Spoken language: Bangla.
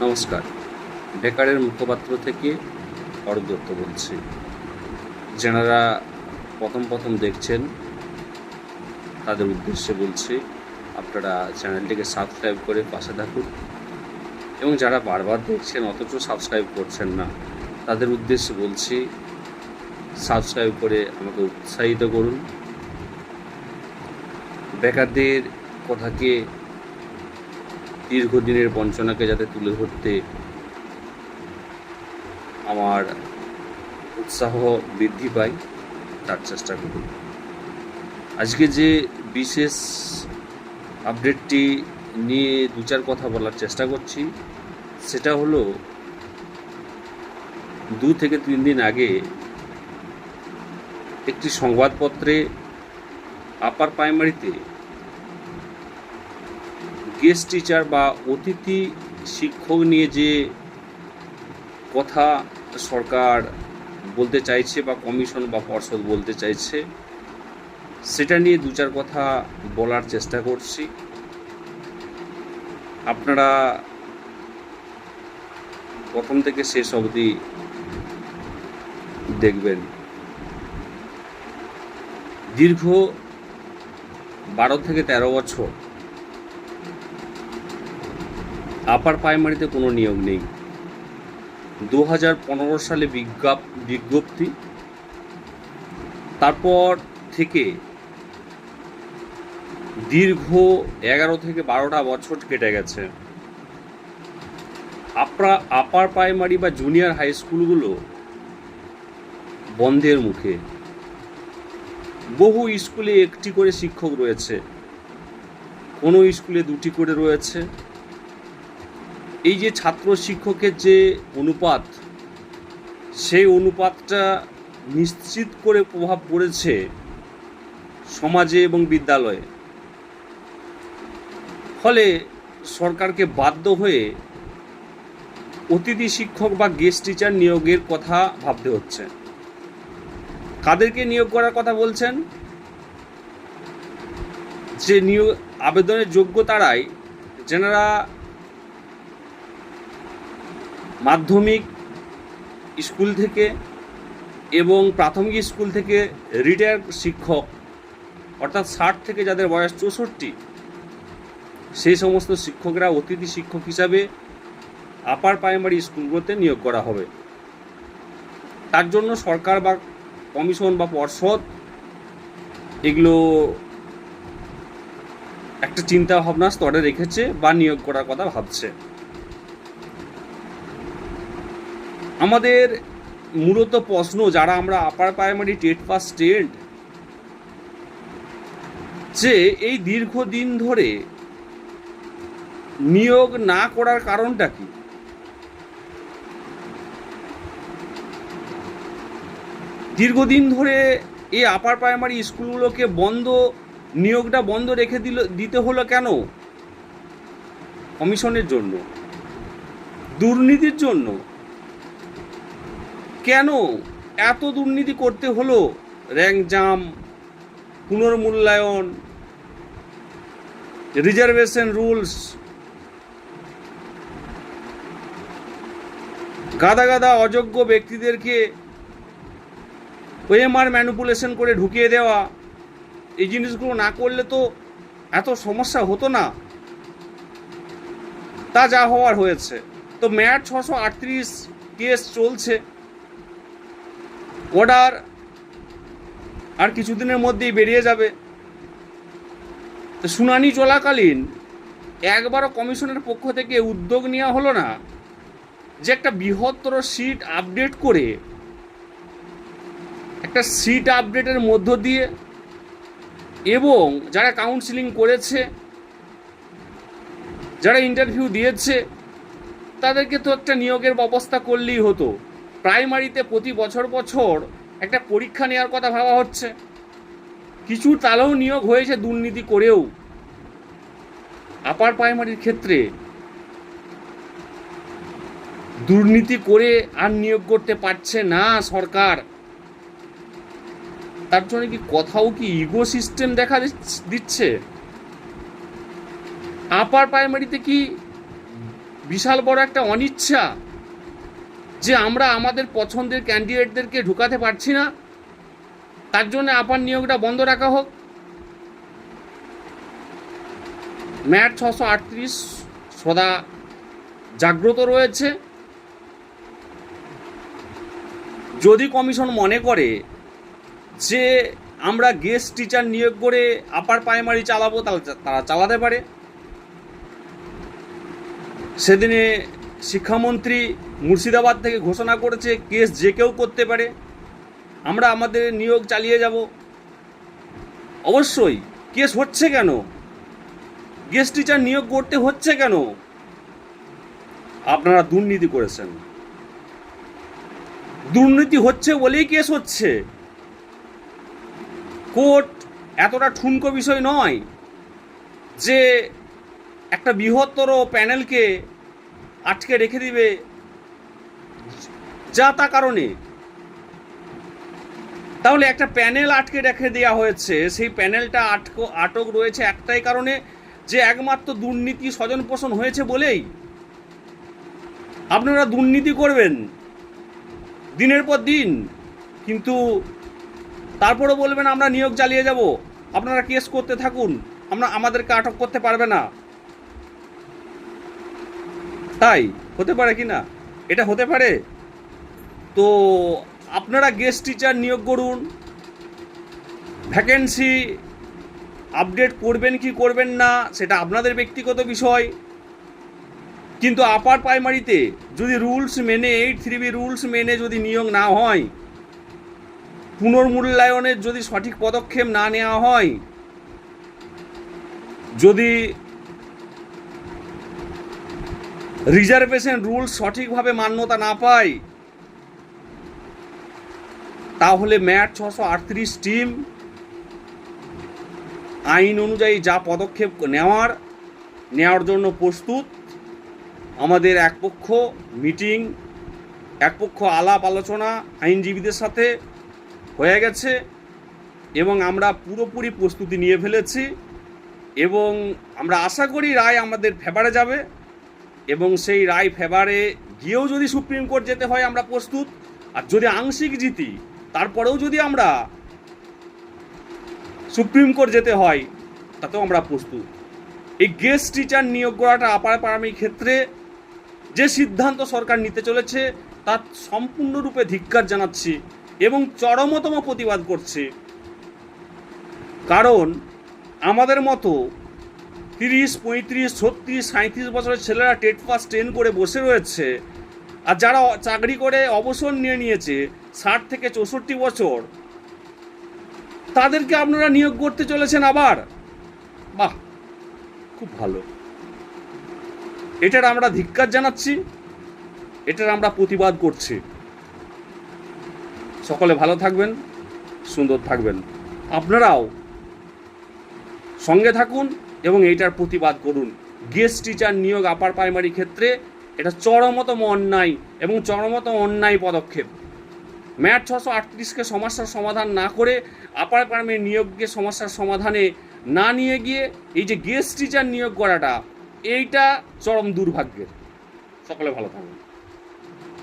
নমস্কার। বেকারের মুখপাত্র থেকে অরূপ দত্ত বলছি। যেনারা প্রথম প্রথম দেখছেন, তাদের উদ্দেশ্যে বলছি, আপনারা চ্যানেলটিকে সাবস্ক্রাইব করে পাশে থাকুন। এবং যারা বারবার দেখছেন, অথচ সাবস্ক্রাইব করছেন না, তাদের উদ্দেশ্যে বলছি, সাবস্ক্রাইব করে আমাকে উৎসাহিত করুন। বেকারদের কথাকে দীর্ঘদিনের বঞ্চনাকে যাতে তুলে ধরতে আমার উৎসাহ বৃদ্ধি পায়, তার চেষ্টা করুন আজকে যে বিশেষ আপডেটটি নিয়ে দু চার কথা বলার চেষ্টা করছি, সেটা হলো, দু থেকে তিন দিন আগে একটি সংবাদপত্রে আপার প্রাইমারিতে গেস্ট টিচার বা অতিথি শিক্ষক নিয়ে যে কথা সরকার বলতে চাইছে বা কমিশন বা পর্ষদ বলতে চাইছে, সেটা নিয়ে দু চার কথা বলার চেষ্টা করছি। আপনারা প্রথম থেকে শেষ অবধি দেখবেন। দীর্ঘ বারো থেকে তেরো বছর আপার প্রাইমারিতে কোনো নিয়োগ নেই। দু হাজার পনেরো সালে বিজ্ঞাপ বিজ্ঞপ্তি। তারপর থেকে দীর্ঘ এগারো থেকে বারোটা বছর কেটে গেছে। আপরা আপার প্রাইমারি বা জুনিয়র হাই স্কুলগুলো বন্ধের মুখে। বহু স্কুলে একটি করে শিক্ষক রয়েছে। কোনো স্কুলে দুটি করে রয়েছে। এই যে ছাত্র শিক্ষকের যে অনুপাত, সেই অনুপাতটা নিশ্চিত করে প্রভাব পড়েছে সমাজে এবং বিদ্যালয়ে। ফলে সরকারকে বাধ্য হয়ে অতিথি শিক্ষক বা গেস্ট টিচার নিয়োগের কথা ভাবতে হচ্ছে। কাদেরকে নিয়োগ করার কথা বলছেন? যে নিয়োগ, আবেদনের যোগ্য তারাই, যেনারা মাধ্যমিক স্কুল থেকে এবং প্রাথমিক স্কুল থেকে রিটায়ার শিক্ষক, অর্থাৎ ষাট থেকে যাদের বয়স চৌষট্টি, সেই সমস্ত শিক্ষকরা অতিথি শিক্ষক হিসাবে আপার প্রাইমারি স্কুলগুলোতে নিয়োগ করা হবে। তার জন্য সরকার বা কমিশন বা পর্ষদ এগুলো একটা চিন্তা ভাবনা স্তরে রেখেছে বা নিয়োগ করার কথা ভাবছে। আমাদের মূলত প্রশ্ন, যারা আমরা upper primary TET pass student, যে এই দীর্ঘদিন ধরে নিয়োগ না করার কারণটা কি? দীর্ঘদিন ধরে এই আপার প্রাইমারি স্কুলগুলোকে বন্ধ, নিয়োগটা বন্ধ রেখে দিল, দিতে হলো কেন? কমিশনের জন্য, দুর্নীতির জন্য কেন এত দুর্নীতি করতে হলো? র্যাঙ্ক জাম, পুনর্মূল্যায়ন, রিজার্ভেশন রুলস, গাদা গাদা অযোগ্য ব্যক্তিদেরকে ওএমআর ম্যানুপুলেশন করে ঢুকিয়ে দেওয়া, এই জিনিসগুলো না করলে তো এত সমস্যা হতো না। তা যা হওয়ার হয়েছে। তো ম্যাট ছশো আটত্রিশ কেস চলছে। অর্ডার আর কিছুদিনের মধ্যেই বেরিয়ে যাবে। তো শুনানি চলাকালীন একবারও কমিশনের পক্ষ থেকে উদ্যোগ নেওয়া হলো না যে একটা বৃহত্তর সিট আপডেট করে একটা সিট আপডেটের মধ্য দিয়ে এবং যারা কাউন্সিলিং করেছে, যারা ইন্টারভিউ দিয়েছে, তাদেরকে তো একটা নিয়োগের ব্যবস্থা করলেই হতো। প্রাইমারিতে প্রতি বছর বছর একটা পরীক্ষা নেওয়ার কথা ভাবা হচ্ছে। কিছু তালেও নিয়োগ হয়েছে দুর্নীতি করেও। আপার প্রাইমারির ক্ষেত্রে দুর্নীতি করে আর নিয়োগ করতে পারছে না সরকার। তার জন্য কি কোথাও কি ইগো সিস্টেম দেখা দিচ্ছে? আপার প্রাইমারিতে কি বিশাল বড় একটা অনিচ্ছা? যে আমরা আমাদের পছন্দের ক্যান্ডিডেটদেরকে ঢুকাতে পারছি না, তার জন্য আপার নিয়োগটা বন্ধ রাখা হোক। ম্যাট ছশো আটত্রিশ সদা জাগ্রত রয়েছে। যদি কমিশন মনে করে যে আমরা গেস্ট টিচার নিয়োগ করে আপার প্রাইমারি চালাবো, তাহলে তারা চালাতে পারে। সেদিনে শিক্ষামন্ত্রী মুর্শিদাবাদ থেকে ঘোষণা করেছে কেস যে কেউ করতে পারে। আমরা আমাদের নিয়োগ চালিয়ে যাব। অবশ্যই কেস হচ্ছে কেন? গেস্ট টিচার নিয়োগ করতে হচ্ছে কেন? আপনারা দুর্নীতি করেছেন। দুর্নীতি হচ্ছে বলেই কেস হচ্ছে। কোর্ট এতটা ঠুনকো বিষয় নয় যে একটা বৃহত্তর প্যানেলকে আটকে রেখে দিবে যা তা কারণে। তাহলে একটা প্যানেল আটকে রেখে দেওয়া হয়েছে, সেই প্যানেলটা আটক আটক রয়েছে একটাই কারণে যে একমাত্র দুর্নীতি স্বজন পোষণ হয়েছে বলেই। আপনারা দুর্নীতি করবেন, দিনের পর দিন, কিন্তু তারপরে বলবেন আমরা নিয়োগ চালিয়ে যাব। আপনারা কেস করতে থাকুন, আমরা আমাদেরকে আটক করতে পারবে না। তাই, হতে পারে কি না? এটা হতে পারে? তো আপনারা গেস্ট টিচার নিয়োগ করুন। ভ্যাকেন্সি আপডেট করবেন কি করবেন না, সেটা আপনাদের ব্যক্তিগত বিষয়। কিন্তু আপার প্রাইমারিতে যদি রুলস মেনে এইট থ্রি বি রুলস মেনে যদি নিয়োগ না হয়, পুনর্মূল্যায়নের যদি সঠিক পদক্ষেপ না নেওয়া হয়, যদি রিজার্ভেশন রুলস সঠিকভাবে মান্যতা না পায়, তাহলে ম্যাট ছশো আটত্রিশ টিম আইন অনুযায়ী যা পদক্ষেপ নেওয়ার নেওয়ার জন্য প্রস্তুত। আমাদের একপক্ষ মিটিং, একপক্ষ আলাপ আলোচনা আইনজীবীদের সাথে হয়ে গেছে এবং আমরা পুরোপুরি প্রস্তুতি নিয়ে ফেলেছি এবং আমরা আশা করি রায় আমাদের ফেভারে যাবে। এবং সেই রায় ফেভারে গিয়েও যদি সুপ্রিম কোর্ট যেতে হয় আমরা প্রস্তুত, আর যদি আংশিক জিতি, তারপরেও যদি আমরা সুপ্রিম কোর্ট যেতে হয়, তাতেও আমরা প্রস্তুত। এই গেস্ট টিচার নিয়োগ করাটা আপার প্রাথমিক ক্ষেত্রে যে সিদ্ধান্ত সরকার নিতে চলেছে তার সম্পূর্ণরূপে ধিক্কার জানাচ্ছি এবং চরমতম প্রতিবাদ করছে। কারণ আমাদের মতো তিরিশ, পঁয়ত্রিশ, ছত্রিশ সাঁত্রিশ বছরের ছেলেরা টেট পাস টেন করে বসে রয়েছে। আর যারা চাকরি করে অবসর নিয়ে নিয়েছে, ষাট থেকে চৌষট্টি বছর, তাদেরকে আপনারা নিয়োগ করতে চলেছেন আবার? বাহ, খুব ভালো। এটার আমরা ধিক্কার জানাচ্ছি, এটার আমরা প্রতিবাদ করছি। সকলে ভালো থাকবেন, সুন্দর থাকবেন। আপনারাও সঙ্গে থাকুন এবং এইটার প্রতিবাদ করুন। গেস্ট টিচার নিয়োগ আপার প্রাইমারি ক্ষেত্রে এটা চরমতম অন্যায় এবং চরমতম অন্যায় পদক্ষেপ। ম্যাট ছশো আটত্রিশকে সমস্যার সমাধান না করে আপার প্রাইমারি নিয়োগকে সমস্যার সমাধানে না নিয়ে গিয়ে এই যে গেস্ট টিচার নিয়োগ করাটা, এইটা চরম দুর্ভাগ্যের। সকলে ভালো থাকবেন।